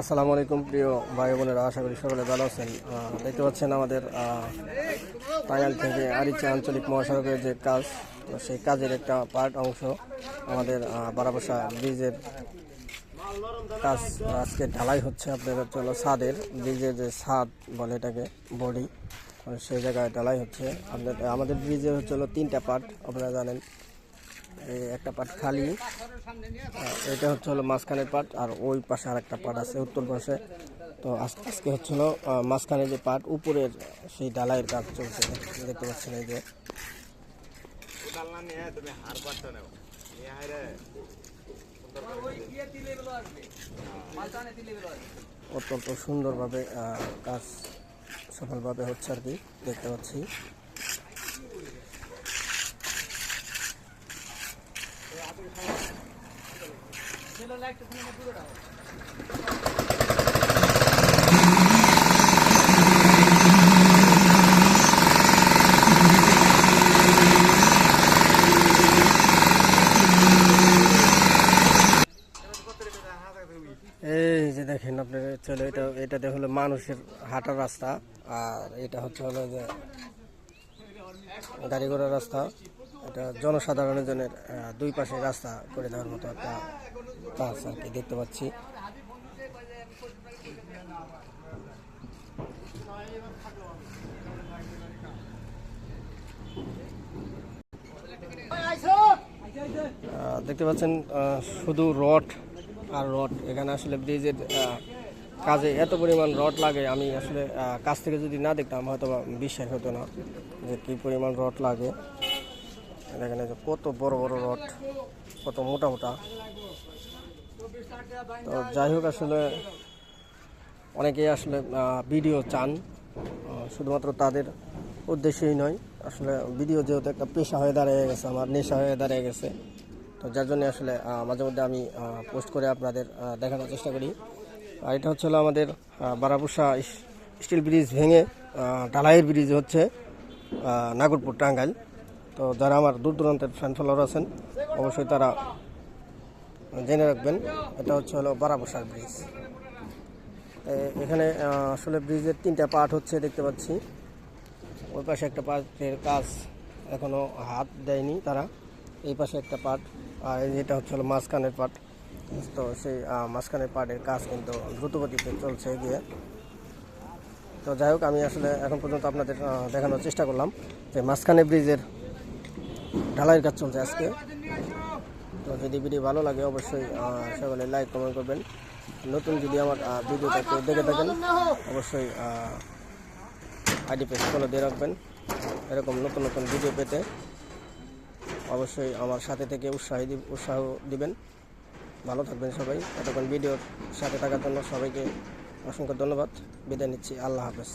আসসালামু আলাইকুম, প্রিয় ভাই বোনেরা, আশা করি সকলে ভালো আছেন। দেখতে পাচ্ছেন আমাদের টাঙ্গাইল থেকে আরিচা আঞ্চলিক মহাসড়কের যে কাজ সেই কাজের একটা পার্ট অংশ আমাদের বারাবাসা ব্রিজের কাজ আজকে ঢালাই হচ্ছে আপনাদের হচ্ছে হলো ছাদের, ব্রিজের যে ছাদ বলে এটাকে, বডি সেই জায়গায় ঢালাই হচ্ছে। আপনাদের আমাদের ব্রিজের হচ্ছে হলো তিনটা পার্ট, আপনারা জানেন। একটা পাট খালি। এটা হচ্ছে হলো মাঝখানের পার্ট আর ওই পাশে আর একটা পার্ট আছে উত্তর পাশে। তো আজ- আজকে হচ্ছিল মাঝখানে যে পাট, উপরের সেই ডালাইয়ের কাজ চলছে। দেখতে পাচ্ছেন এই যে। অত্যন্ত সুন্দরভাবে কাজ সফলভাবে হচ্ছে আর কি, দেখতে পাচ্ছি। এই যে দেখেন আপনার চলো, এটা, এটাতে হলো মানুষের হাঁটার রাস্তা, আর এটা হচ্ছে হলো যে গাড়ি ঘোড়ার রাস্তা। এটা জনসাধারণের জন্য দুই পাশে রাস্তা করে দেওয়ার মতো একটা কাজ আর কি দেখতে পাচ্ছি। দেখতে পাচ্ছেন শুধু রড আর রড। এখানে আসলে ব্রিজের কাজে এত পরিমাণ রড লাগে, আমি আসলে কাছ থেকে যদি না দেখতাম হয়তো বিশ্বাস হতো না যে কী পরিমাণ রড লাগে। দেখেন এই যে কত বড় বড় রড, কত মোটা মোটা। তো যাই হোক, আসলে অনেকেই আসলে ভিডিও চান শুধুমাত্র তাদের উদ্দেশ্যেই নয়। আসলে ভিডিও যেহেতু একটা পেশা হয়ে দাঁড়িয়ে গেছে, আমার নেশা হয়ে দাঁড়িয়ে গেছে। তো যার জন্য আসলে মাঝে মধ্যে আমি পোস্ট করে আপনাদের দেখানোর চেষ্টা করি। আর এটা হচ্ছে আমাদের বারাপুষা স্টিল ব্রিজ ভেঙে ঢালাইয়ের ব্রিজ হচ্ছে নাগরপুর টাঙ্গাইল। তো যারা আমার দূর দূরান্তের ফ্যান ফলোয়ার আছেন, অবশ্যই তারা জেনে রাখবেন, এটা হচ্ছে হলো বারাপুষার ব্রিজ এখানে আসলে ব্রিজের তিনটা পার্ট হচ্ছে, দেখতে পাচ্ছি। ওই পাশে একটা পার্টের কাজ এখনও হাত দেয়নি তারা, এই পাশে একটা পার্ট আর যেটা হচ্ছে হলো মাঝখানের পার্ট তো সেই মাঝখানের পার্টের কাজ কিন্তু দ্রুতগতিতে চলছে এগিয়ে। তো যাই হোক, আমি আসলে এখন পর্যন্ত আপনাদের দেখানোর চেষ্টা করলাম যে মাঝখানে ব্রিজের ঢালাইয়ের কাজ চলছে আজকে। তো যদি ভিডিও ভালো লাগে অবশ্যই সকলে লাইক কমেন্ট করবেন। নতুন যদি আমার ভিডিওটা কেউ দেখে থাকেন, অবশ্যই আইডি পেজ ফলো দিয়ে রাখবেন। এরকম নতুন নতুন ভিডিও পেতে অবশ্যই আমার সাথে থেকে উৎসাহ উৎসাহ দিবেন। ভালো থাকবেন সবাই। এতক্ষণ ভিডিওর সাথে থাকার জন্য সবাইকে অসংখ্য ধন্যবাদ। বিদায় নিচ্ছি। আল্লাহ হাফেজ।